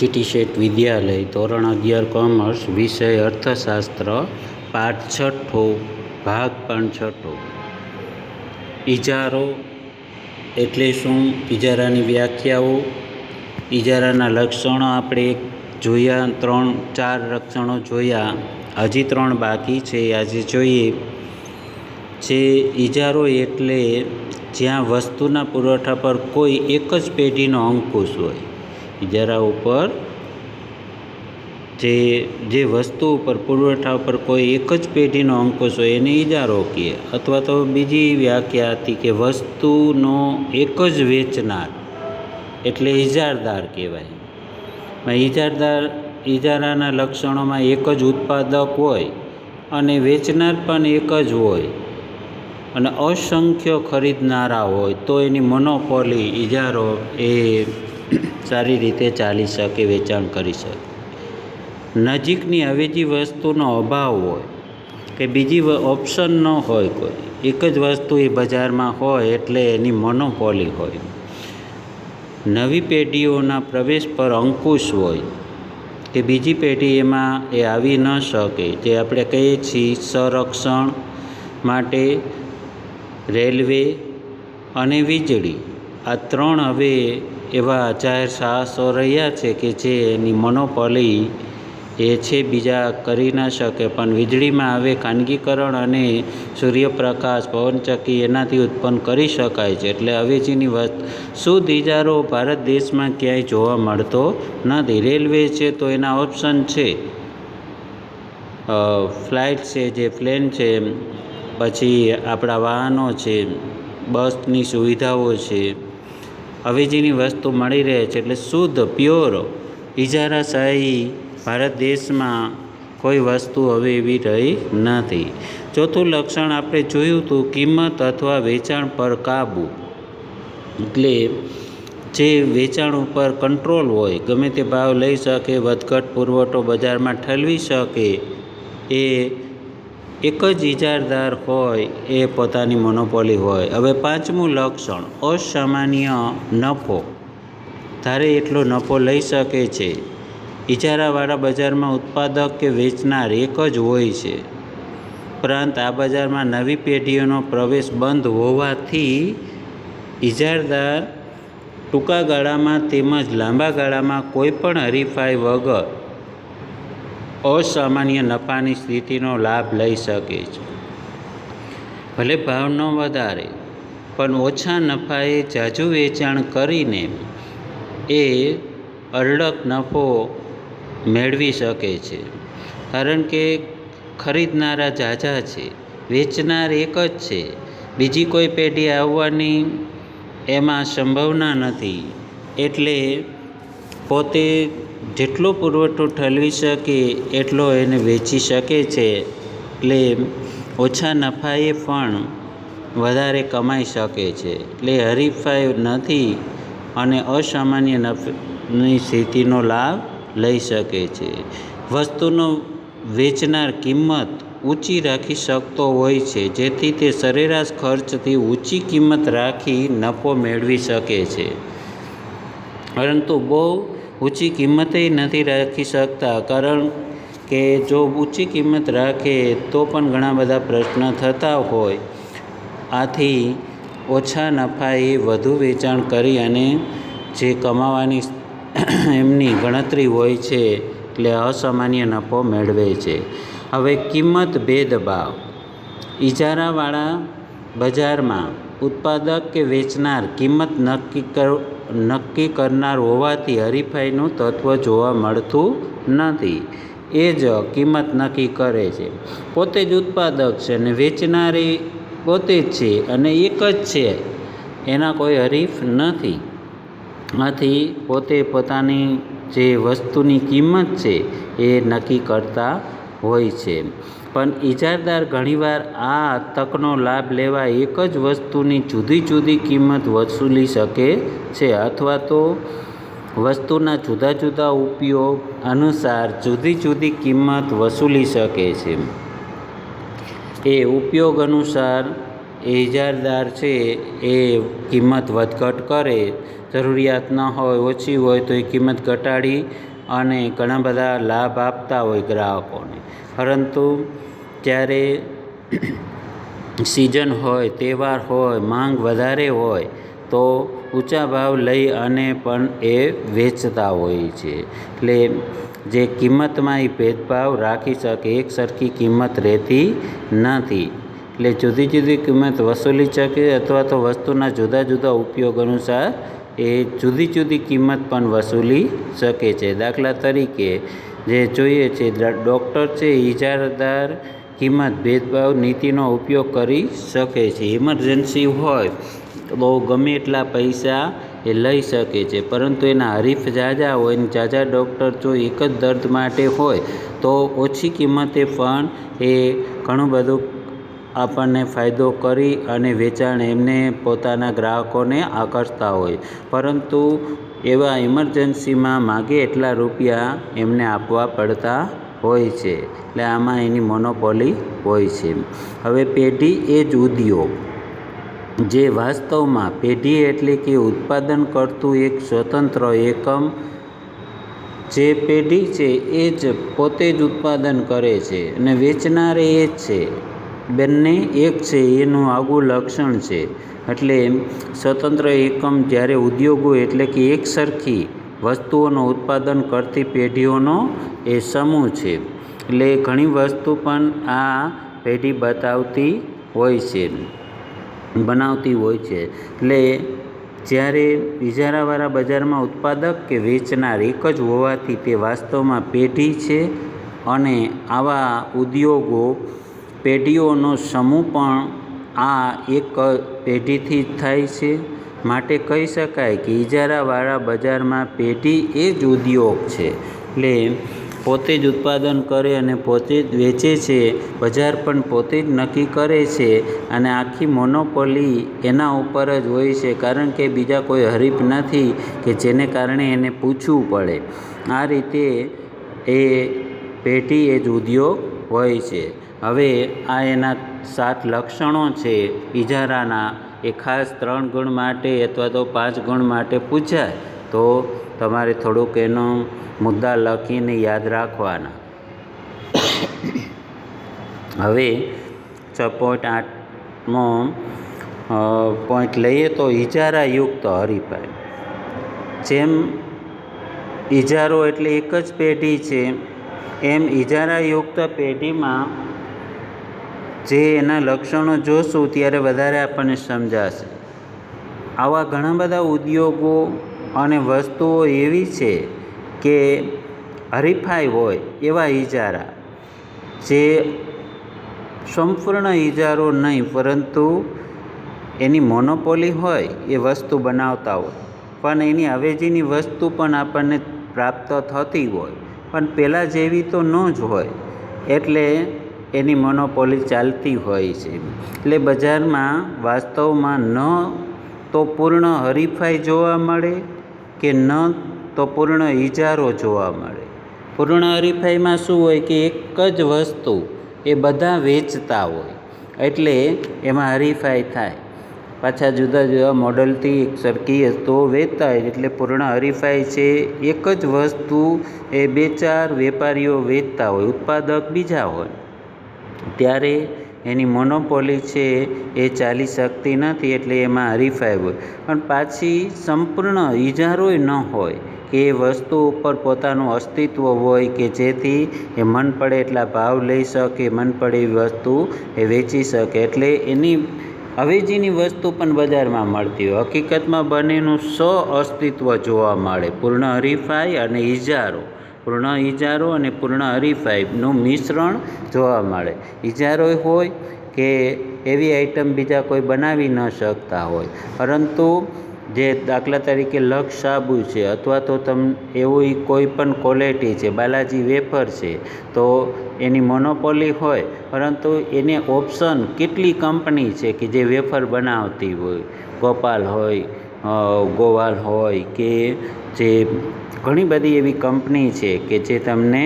GT વિદ્યાલય, ધોરણ અગિયાર, commerce, વિષય, અર્થશાસ્ત્ર, પાઠ છઠ્ઠો, ભાગ પણ છઠ્ઠો. ઇજારો એટલે શું? ઇજારાની વ્યાખ્યાઓ. ઇજારાના લક્ષણો આપણે જોયા, ત્રણ, ચાર લક્ષણો જોયા. હજી ત્રણ બાકી છે, આજે જોઈએ. જે ઇજારો એટલે જ્યાં વસ્તુના પુરવઠા પર કોઈ એક જ પેઢીનો અંકુશ હોય. ઇજારા ઉપર જે જે વસ્તુ ઉપર, પુરવઠા ઉપર કોઈ એક જ પેઢીનો અંકુશ હોય, એને ઇજારો કહીએ અથવા તો બીજી વ્યાખ્યા હતી કે વસ્તુનો એક જ વેચનાર એટલે ઇજારદાર કહેવાય. ઇજારદાર ઇજારાના લક્ષણોમાં એક જ ઉત્પાદક હોય અને વેચનાર પણ એક જ હોય. અને અસંખ્ય ખરીદનારા હોય, તો એની મોનોપોલી ઇજારો એ સારી રીતે ચાલી શકે, વેચાણ કરી શકે. નજીકની અવેજી વસ્તુનો અભાવ હોય કે બીજી ઓપ્શન ન હોય કોઈ, એક જ વસ્તુ એ બજારમાં હોય એટલે એની મોનોપોલી હોય. નવી પેઢીઓના પ્રવેશ પર અંકુશ હોય કે બીજી પેઢી એમાં એ આવી ન શકે. જે આપણે કહીએ છીએ સંરક્ષણ માટે રેલવે અને વીજળી, આ ત્રણ હવે એવા જાહેર સાહસો રહ્યા છે કે જે એની મોનોપોલી એ છે બીજા કરી ન શકે. પણ વીજળીમાં હવે ખાનગીકરણ અને સૂર્યપ્રકાશ, પવનચક્કી એનાથી ઉત્પન્ન કરી શકાય છે. એટલે અવેજીની વાત શુદ્ધ ઇજારો ભારત દેશમાં ક્યાંય જોવા મળતો નથી? રેલવે છે તો એના ઓપ્શન છે. ફ્લાઇટ છે, જે પ્લેન છે, પછી આપણા વાહનો છે, બસની સુવિધાઓ છે. અવેજીની વસ્તુ મળી રહે છે એટલે શુદ્ધ પ્યોર ઇજારાશાહી ભારત દેશમાં કોઈ વસ્તુ હવે એવી રહી નથી. ચોથું લક્ષણ આપણે જોયું હતું, કિંમત અથવા વેચાણ પર કાબૂ. એટલે જે વેચાણ ઉપર કંટ્રોલ હોય, ગમે તે ભાવ લઈ શકે, વધઘટ પુરવઠો બજારમાં ઠલવી શકે, એ એક જ ઇજારદાર હોય એ પોતાની મોનોપોલી હોય. હવે પાંચમું લક્ષણ, અસામાન્ય નફો. ધારે એટલો નફો લઈ શકે છે. ઇજારાવાળા બજારમાં ઉત્પાદક કે વેચનાર એક જ હોય છે. ઉપરાંત આ બજારમાં નવી પેઢીઓનો પ્રવેશ બંધ હોવાથી ઇજારદાર ટૂંકા ગાળામાં તેમજ લાંબા ગાળામાં કોઈપણ હરીફાઈ વગર અસામાન્ય નફાની સ્થિતિનો લાભ લઈ શકે છે. ભલે ભાવ ન વધારે, પણ ઓછા નફાએ જાજુ વેચાણ કરીને એ અઢળક નફો મેળવી શકે છે. કારણ કે ખરીદનારા ઝાઝા છે, વેચનાર એક જ છે, બીજી કોઈ પેઢી આવવાની એમાં સંભાવના નથી. એટલે પોતે જેટલો પુરવઠો ઠલવી શકે એટલો એને વેચી શકે છે. એટલે ઓછા નફાએ પણ વધારે કમાઈ શકે છે. એટલે હરીફાઈ નથી અને અસામાન્ય નફની સ્થિતિનો લાભ લઈ શકે છે. વસ્તુનો વેચનાર કિંમત ઊંચી રાખી શકતો હોય છે, જેથી તે સરેરાશ ખર્ચથી ઊંચી કિંમત રાખી નફો મેળવી શકે છે. પરંતુ બહુ ઊંચી કિંમતે નથી રાખી શકતા. કારણ કે જો ઊંચી કિંમત રાખે તો પણ ઘણા બધા પ્રશ્ન થતા હોય. આથી ઓછા નફાએ વધુ વેચાણ કરી અને જે કમાવાની એમની ગણતરી હોય છે એટલે અસામાન્ય નફો મેળવે છે. હવે કિંમત ભેદભાવ. ઇજારાવાળા બજારમાં ઉત્પાદક કે વેચનાર કિંમત નક્કી કર નક્કી કરનાર હોવાથી હરીફાઈનું તત્વ જોવા મળતું નથી. એ જ કિંમત નક્કી કરે છે. પોતે જ ઉત્પાદક છે અને વેચનારી પોતે જ છે અને એક જ છે. એના કોઈ હરીફ નથી. આથી પોતે પોતાની જે વસ્તુની કિંમત છે એ નક્કી કરતા હોય છે. પણ ઇજારદાર ઘણીવાર આ તકનો લાભ લેવા એક જ વસ્તુની જુદી જુદી કિંમત વસૂલી શકે છે અથવા તો વસ્તુના જુદા જુદા ઉપયોગ અનુસાર જુદી જુદી કિંમત વસૂલી શકે છે. એ ઉપયોગ અનુસાર ઇજારદાર છે એ કિંમત વધઘટ કરે, જરૂરિયાત ન હોય, ઓછી હોય તો એ કિંમત ઘટાડી અને ઘણા બધા લાભ આપતા હોય ગ્રાહકોને. પરંતુ જ્યારે સિઝન હોય, તહેવાર હોય, માંગ વધારે હોય, તો ઊંચા ભાવ લઈ અને પણ એ વેચતા હોય છે. એટલે જે કિંમતમાં એ ભેદભાવ રાખી શકે, એક સરખી કિંમત રહેતી નથી. એટલે જુદી જુદી કિંમત વસૂલી શકે અથવા તો વસ્તુના જુદા જુદા ઉપયોગ અનુસાર એ જુદી જુદી કિંમત પણ વસૂલી શકે છે. દાખલા તરીકે જે જોઈએ છે ડૉક્ટર છે ઇજારદાર કિંમત, ભેદભાવ નીતિનો ઉપયોગ કરી શકે છે. ઇમરજન્સી હોય તો ગમે એટલા પૈસા એ લઈ શકે છે, પરંતુ એના હરીફ ઝાઝા હોય ને ઝાઝા ડૉક્ટર જો એક જ દર્દ માટે હોય, તો ઓછી કિંમતે પણ એ ઘણું બધું આપણને ફાયદો કરી અને વેચાણ એમને પોતાના ગ્રાહકોને આકર્ષતા હોય. પરંતુ એવા ઇમરજન્સીમાં માગે એટલા રૂપિયા એમને આપવા પડતા હોય છે. એટલે આમાં એની મોનોપોલી હોય છે. હવે પેઢી એ જ ઉદ્યોગ. જે વાસ્તવમાં પેઢી એટલે કે ઉત્પાદન કરતું એક સ્વતંત્ર એકમ જે પેઢી છે એ જ પોતે જ ઉત્પાદન કરે છે અને વેચનાર એ જ છે. બંને એક છે, એનું આગવું લક્ષણ છે. એટલે સ્વતંત્ર એકમ જ્યારે ઉદ્યોગો એટલે કે એક સરખી વસ્તુઓનું ઉત્પાદન કરતી પેઢીઓનો એ સમૂહ છે. એટલે ઘણી વસ્તુ પણ આ પેઢી બતાવતી હોય છે, બનાવતી હોય છે. એટલે જ્યારે ઇજારાવાળા બજારમાં ઉત્પાદક કે વેચનાર એક જ હોવાથી તે વાસ્તવમાં પેઢી છે અને આવા ઉદ્યોગો પેઢીઓનો સમૂહ પણ આ એક પેઢીથી જ થાય છે. માટે કહી શકાય કે ઇજારાવાળા બજારમાં પેઢી એ જ ઉદ્યોગ છે. એટલે પોતે જ ઉત્પાદન કરે અને પોતે જ વેચે છે, બજાર પણ પોતે જ નક્કી કરે છે અને આખી મોનોપોલી એના ઉપર જ હોય છે. કારણ કે બીજા કોઈ હરીફ નથી કે જેને કારણે એને પૂછવું પડે. આ રીતે એ પેઢી એ જ ઉદ્યોગ હોય છે. હવે આ એના સાત લક્ષણો છે. ઇજારાના એ ખાસ ત્રણ ગુણ માટે અથવા તો પાંચ ગુણ માટે પૂછાય તો તમારે થોડુંક એનો મુદ્દા લખીને યાદ રાખવાના. હવે છ પોઈન્ટ આઠમો પોઈન્ટ લઈએ તો ઇજારાયુક્ત હરીફાઈ જેમ ઇજારો એટલે એક જ પેઢી છે, એમ ઇજારાયુક્ત પેઢીમાં જે એના લક્ષણો જોશું ત્યારે વધારે આપણને સમજાશે. આવા ઘણા બધા ઉદ્યોગો અને વસ્તુઓ એવી છે કે હરીફાઈ હોય એવા ઇજારા જે સંપૂર્ણ ઇજારો નહીં, પરંતુ એની મોનોપોલી હોય એ વસ્તુ બનાવતા હોય. પણ એની અવેજીની વસ્તુ પણ આપણને પ્રાપ્ત થતી હોય. પણ પહેલાં જેવી તો ન જ હોય. એટલે એની મોનોપોલી ચાલતી હોય છે. એટલે બજારમાં વાસ્તવમાં ન તો પૂર્ણ હરીફાઈ જોવા મળે કે ન તો પૂર્ણ ઇજારો જોવા મળે. પૂર્ણ હરીફાઈમાં શું હોય કે એક જ વસ્તુ એ બધા વેચતા હોય. એટલે એમાં હરીફાઈ થાય. પાછા જુદા જુદા મોડલથી એક સરખી વસ્તુઓ વેચતા હોય એટલે પૂર્ણ હરીફાઈ છે. એક જ વસ્તુ એ બે ચાર વેપારીઓ વેચતા હોય, ઉત્પાદક બીજા હોય. ત્યારે એની મોનોપોલી છે એ ચાલી શકતી નથી એટલે એમાં હરીફાઈ હોય. પણ પાછી સંપૂર્ણ ઇજારોય ન હોય કે એ વસ્તુ ઉપર પોતાનું અસ્તિત્વ હોય કે જેથી એ મન પડે એટલા ભાવ લઈ શકે, મન પડે એવી વસ્તુ એ વેચી શકે. એટલે એની અવેજીની વસ્તુ પણ બજારમાં મળતી હોય. હકીકતમાં બંનેનું સ અસ્તિત્વ જોવા મળે. પૂર્ણ હરીફાઈ અને ઇજારો પૂર્ણ ઇજારો અને પૂર્ણ હરીફાઈનું મિશ્રણ જોવા મળે. ઇજારો હોય કે એવી આઈટમ બીજા કોઈ બનાવી ન શકતા હોય. પરંતુ જે દાખલા તરીકે લક્ષ સાબુ છે અથવા તો તમ એવું કોઈ પણ ક્વોલિટી છે, બાલાજી વેફર છે, તો એની મોનોપોલી હોય. પરંતુ એને ઓપ્શન કેટલી કંપની છે કે જે વેફર બનાવતી હોય, ગોપાલ હોય ગોવાલ હોય કે જે ઘણી બધી એવી કંપની છે કે જે તમને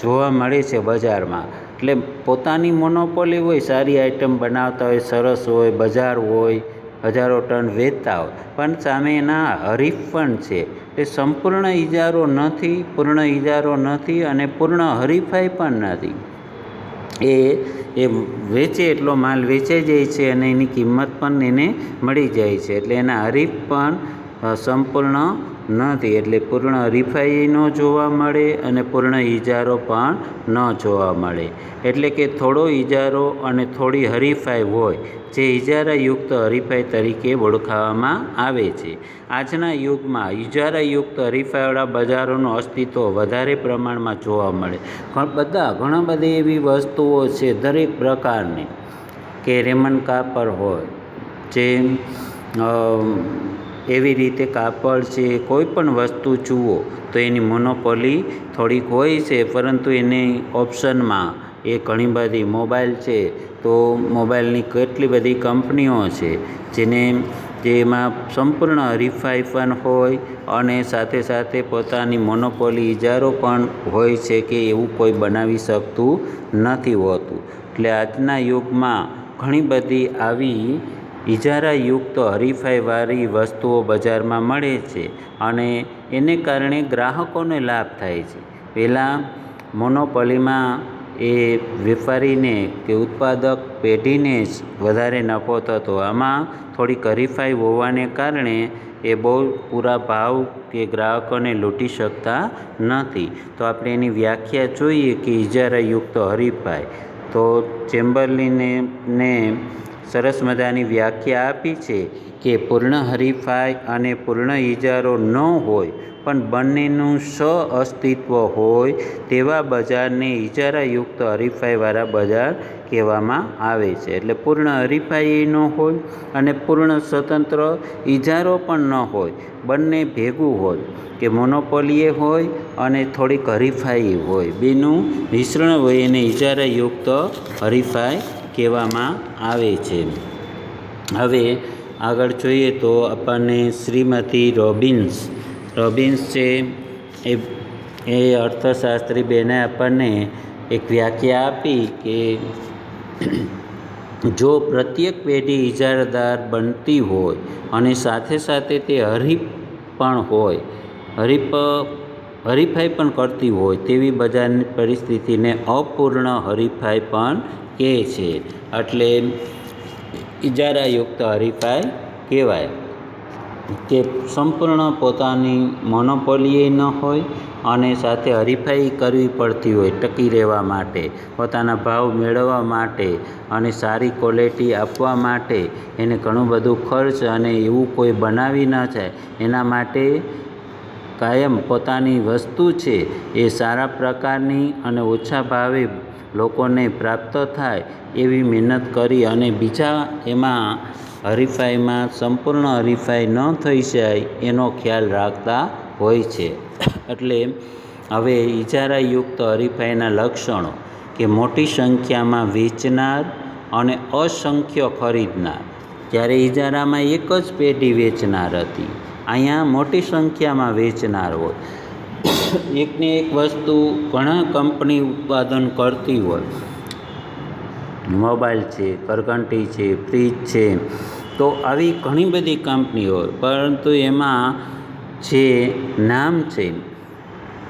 જોવા મળે છે બજારમાં. એટલે પોતાની મોનોપોલી હોય, સારી આઈટમ બનાવતા હોય, સરસ હોય, બજાર હોય, હજારો ટન વેચતા હોય, પણ સામે એના હરીફ પણ છે. એ સંપૂર્ણ ઇજારો નથી, પૂર્ણ ઇજારો નથી અને પૂર્ણ હરીફાઈ પણ નથી. એ એ વેચે એટલો માલ વેચાઈ જાય છે અને એની કિંમત પણ એને મળી જાય છે. એટલે એના હરીફ પણ સંપૂર્ણ નથી એટલે પૂર્ણ હરીફાઈ ન જોવા મળે અને પૂર્ણ ઇજારો પણ ન જોવા મળે. એટલે કે થોડો ઇજારો અને થોડી હરીફાઈ હોય, જે ઇજારાયુક્ત હરીફાઈ તરીકે ઓળખાવામાં આવે છે. આજના યુગમાં ઇજારાયુક્ત હરીફાઈવાળા બજારોનું અસ્તિત્વ વધારે પ્રમાણમાં જોવા મળે. બધા, ઘણા બધી એવી વસ્તુઓ છે દરેક પ્રકારની. કે રેમન કાપડ હોય જે એવી રીતે કાપડ છે, કોઈ પણ વસ્તુ જુઓ તો એની મોનોપોલી થોડીક હોય છે, પરંતુ એની ઓપ્શનમાં એ ઘણી બધી મોબાઈલ છે, તો મોબાઈલની કેટલી બધી કંપનીઓ છે, જેને જેમાં સંપૂર્ણ હરીફાઈ પણ હોય અને સાથે સાથે પોતાની મોનોપોલી ઇજારો પણ હોય છે કે એવું કોઈ બનાવી શકતું નથી હોતું. એટલે આજના યુગમાં ઘણી બધી આવી ઇજારાયુક્ત હરીફાઈવાળી વસ્તુઓ બજારમાં મળે છે અને એને કારણે ગ્રાહકોને લાભ થાય છે. પહેલાં મોનોપોલીમાં એ વેપારીને કે ઉત્પાદક પેઢીને જ વધારે નફો થતો. આમાં થોડીક હરીફાઈ હોવાને કારણે એ બહુ પૂરા ભાવ કે ગ્રાહકોને લૂંટી શકતા નથી. તો આપણે એની વ્યાખ્યા જોઈએ કે ઇજારાયુક્ત હરીફાઈ. તો ચેમ્બરલીને ને સરસ મજાની વ્યાખ્યા આપી છે કે પૂર્ણ હરીફાઈ અને પૂર્ણ ઇજારો ન હોય, પણ બંનેનું સ અસ્તિત્વ હોય તેવા બજારને ઇજારાયુક્ત હરીફાઈવાળા બજાર કહેવામાં આવે છે. એટલે પૂર્ણ હરીફાઈ ન હોય અને પૂર્ણ સ્વતંત્ર ઇજારો પણ ન હોય, બંને ભેગું હોય કે મોનોપોલીએ હોય અને થોડીક હરીફાઈ હોય. બેનું મિશ્રણ હોય એને ઇજારાયુક્ત હરીફાઈ કહેવામાં આવે છે. હવે આગળ જોઈએ તો આપણને શ્રીમતી રોબિન્સ. રોબિન્સ છે, એ એ અર્થશાસ્ત્રી બેને આપણને એક વ્યાખ્યા આપી કે જો પ્રત્યેક પેઢી ઇજારદાર બનતી હોય અને સાથે સાથે તે હરીફ પણ હોય, હરીફ હરીફાઈ પણ કરતી હોય તેવી બજારની પરિસ્થિતિને અપૂર્ણ હરીફાઈ પણ કહે છે. એટલે ઇજારાયુક્ત હરીફાઈ કહેવાય. કે સંપૂર્ણ પોતાની મોનોપોલીએ ન હોય અને સાથે હરીફાઈ કરવી પડતી હોય ટકી રહેવા માટે, પોતાના ભાવ મેળવવા માટે અને સારી ક્વોલિટી આપવા માટે એને ઘણું બધું ખર્ચ અને એવું કોઈ બનાવી ન જાય એના માટે કાયમ પોતાની વસ્તુ છે એ સારા પ્રકારની અને ઓછા ભાવે લોકોને પ્રાપ્ત થાય એવી મહેનત કરી અને બીજા એમાં હરીફાઈમાં સંપૂર્ણ હરીફાઈ ન થઈ જાય એનો ખ્યાલ રાખતા હોય છે. એટલે હવે ઇજારાયુક્ત હરીફાઈના લક્ષણો કે મોટી સંખ્યામાં વેચનાર અને અસંખ્ય ખરીદનાર. જ્યારે ઇજારામાં એક જ પેઢી વેચનાર હતી. અહીંયા મોટી સંખ્યામાં વેચનાર હોય. એકને એક વસ્તુ ઘણા કંપની ઉત્પાદન કરતી હોય. મોબાઈલ છે કરઘંટી છે, ફ્રીજ છે, તો આવી ઘણી બધી કંપનીઓ પરંતુ એમાં જે નામ છે,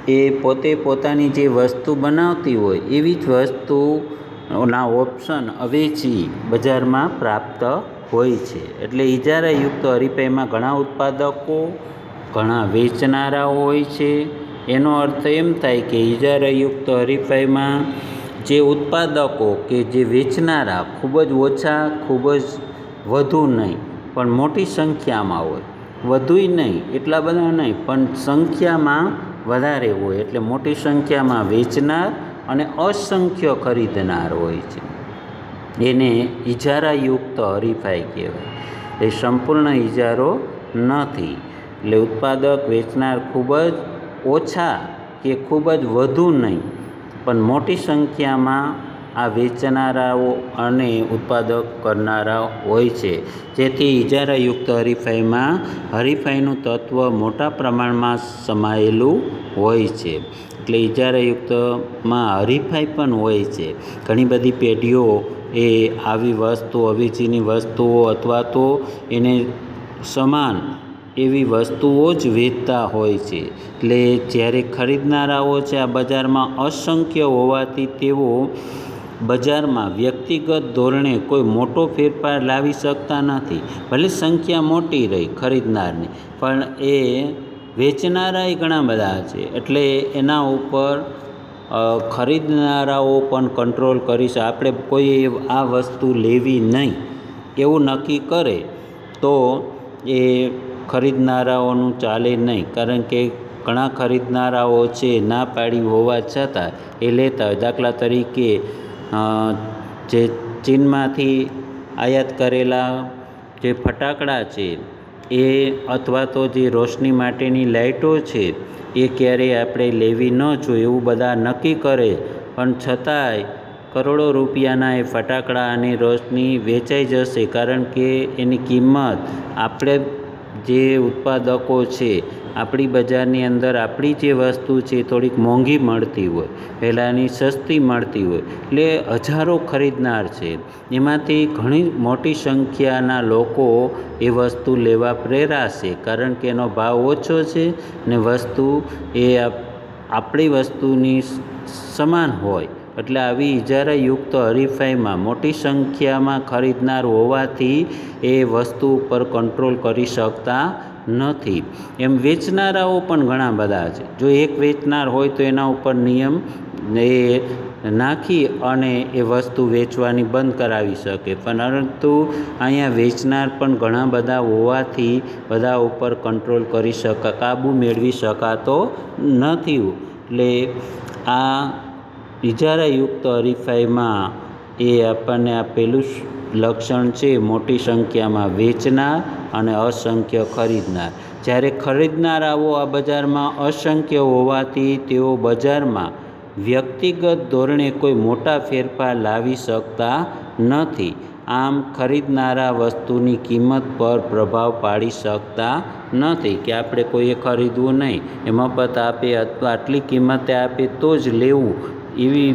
એ પોતે પોતાની જે વસ્તુ બનાવતી હોય, એવી જ વસ્તુના ઓપ્શન અવેચી બજારમાં પ્રાપ્ત હોય છે. એટલે ઇજારાયુક્ત હરીફાઈમાં ઘણા ઉત્પાદકો, ઘણા વેચનારા હોય છે, એનો અર્થ એમ થાય કે ઇજારાયુક્ત હરીફાઈમાં જે ઉત્પાદકો કે જે વેચનારા ખૂબ જ ઓછા, ખૂબ જ વધુ નહીં, પણ મોટી સંખ્યામાં હોય. વધુય નહીં, એટલા બધા નહીં, પણ સંખ્યામાં વધારે હોય. એટલે મોટી સંખ્યામાં વેચનાર અને અસંખ્ય ખરીદનાર હોય છે. એને ઇજારાયુક્ત હરીફાઈ કહેવાય. એ સંપૂર્ણ ઇજારો નથી. એટલે ઉત્પાદક વેચનાર ખૂબ જ ઓછા કે ખૂબ જ વધુ નહીં. પણ મોટી સંખ્યામાં આ વેચનારાઓ અને ઉત્પાદક કરનારા હોય છે. જેથી ઇજારાયુક્ત હરીફાઈમાં હરીફાઈનું તત્વ મોટા પ્રમાણમાં સમાયેલું હોય છે. એટલે ઇજારાયુક્તમાં હરીફાઈ પણ હોય છે. ઘણી બધી પેઢીઓ એ આવી વસ્તુ, અવેજીની વસ્તુઓ અથવા તો એને સમાન એવી વસ્તુઓ જ વેચતા હોય છે. એટલે જ્યારે ખરીદનારાઓ છે આ બજારમાં અસંખ્ય હોવાથી તેઓ બજારમાં વ્યક્તિગત ધોરણે કોઈ મોટો ફેરફાર લાવી શકતા નથી. ભલે સંખ્યા મોટી રહી ખરીદનારની, પણ એ વેચનારાય ઘણા બધા છે. એટલે એના ઉપર ખરીદનારાઓ પણ કંટ્રોલ કરી શકે આપણે કોઈ આ વસ્તુ લેવી નહીં. એવું નક્કી કરે તો એ ખરીદનારાઓનું ચાલે નહીં. કારણ કે ઘણા ખરીદનારાઓ છે, ના પાડી હોવા છતાં એ લેતા હોય. દાખલા તરીકે જે ચીનમાંથી આયાત કરેલા જે ફટાકડા છે એ અથવા તો જે રોશની માટેની લાઇટો છે, એ ક્યારેય આપણે લેવી ન જોઈએ એવું બધા નક્કી કરે. પણ છતાંય કરોડો રૂપિયાના એ ફટાકડા અને રોશની વેચાઈ જશે કારણ કે એની કિંમત આપણે જે ઉત્પાદકો છે, આપણી બજારની અંદર આપણી જે વસ્તુ છે, થોડીક મોંઘી મળતી હોય, પહેલાંની સસ્તી મળતી હોય, એટલે હજારો ખરીદનાર છે. એમાંથી ઘણી મોટી સંખ્યાના લોકો એ વસ્તુ લેવા પ્રેરાશે કારણ કે એનો ભાવ ઓછો છે ને વસ્તુ એ આપણી વસ્તુની સમાન હોય. એટલે આવી ઇજારાયુક્ત હરીફાઈમાં મોટી સંખ્યામાં ખરીદનાર હોવાથી એ વસ્તુ ઉપર કંટ્રોલ કરી શકતા નથી. એમ વેચનારાઓ પણ ઘણા બધા છે. જો એક વેચનાર હોય તો એના ઉપર નિયમ એ નાખી અને એ વસ્તુ વેચવાની બંધ કરાવી શકે. પરંતુ અહીંયા વેચનાર પણ ઘણા બધા હોવાથી બધા ઉપર કંટ્રોલ કરી શકા, કાબૂ મેળવી શકાતો નથી. એટલે આ ઇજારાયુક્ત હરીફાઈમાં એ આપણને આ પહેલું લક્ષણ છે, મોટી સંખ્યામાં વેચનાર અને અસંખ્ય ખરીદનાર. જ્યારે ખરીદનારાઓ આ બજારમાં અસંખ્ય હોવાથી તેઓ બજારમાં વ્યક્તિગત ધોરણે કોઈ મોટા ફેરફાર લાવી શકતા નથી. આમ ખરીદનારા વસ્તુની કિંમત પર પ્રભાવ પાડી શકતા નથી કે આપણે કોઈએ ખરીદવું નહીં. એ મફત આપે અથવા આટલી કિંમતે આપે તો જ લેવું. એવી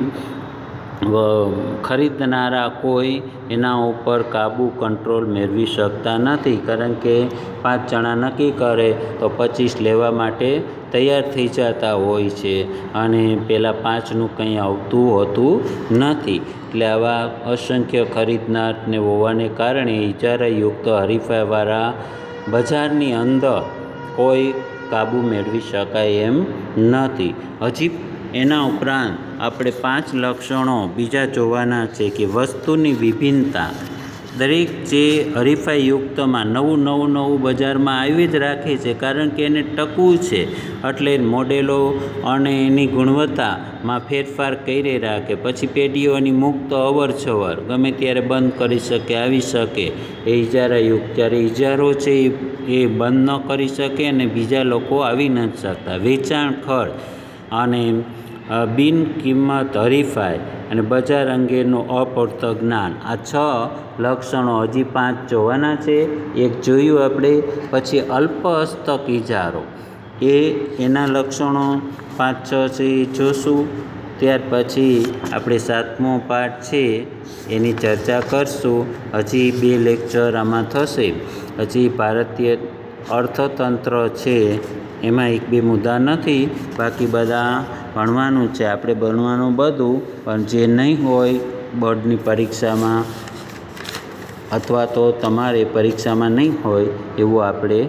ખરીદનારા કોઈ એના ઉપર કાબૂ કંટ્રોલ મેળવી શકતા નથી. કારણ કે પાંચ જણા નક્કી કરે તો પચીસ લેવા માટે તૈયાર થઈ જતા હોય છે અને પેલા પાંચનું કંઈ આવતું હોતું નથી. એટલે આવા અસંખ્ય ખરીદનારને હોવાને કારણે ઇજારાયુક્ત હરીફાઈવાળા બજારની અંદર કોઈ કાબૂ મેળવી શકાય એમ નથી. હજી એના ઉપરાંત આપણે પાંચ લક્ષણો બીજા જોવાના છે કે વસ્તુની વિભિન્નતા દરેક જે હરીફાઈયુક્તમાં નવું નવું નવું બજારમાં આવી જ રાખે છે કારણ કે એને ટકવું છે. એટલે મોડેલો અને એની ગુણવત્તામાં ફેરફાર કરી રાખે. પછી પેઢીઓની મુક્ત અવર જવર ગમે ત્યારે બંધ કરી શકે, આવી શકે. એ ઇજારાયુક્ત ત્યારે ઇજારો છે એ બંધ ન કરી શકે અને બીજા લોકો આવી નથી શકતા. વેચાણ ખર્ચ અને બિન કિંમત હરીફાઈ અને બજાર અંગેનું અપૂરત જ્ઞાન. આ છ લક્ષણો હજી પાંચ જોવાના છે. એક જોયું આપણે, પછી અલ્પહસ્તક ઇજારો. એ, એના લક્ષણો પાંચ છ છે, એ જોશું. ત્યાર પછી આપણે સાતમો પાઠ છે, એની ચર્ચા કરશું. હજી બે લેક્ચર આમાં થશે. હજી ભારતીય અર્થતંત્ર છે, એમાં એક બે મુદ્દા નથી. બાકી બધા ભણવાનું છે, આપણે ભણવાનું બધું, પણ જે નહીં હોય બોર્ડની પરીક્ષામાં અથવા તો તમારે પરીક્ષામાં નહીં હોય, એવું આપણે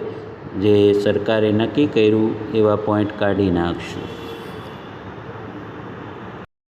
જે સરકારે નક્કી કર્યું એવા પોઈન્ટ કાઢી નાખશું.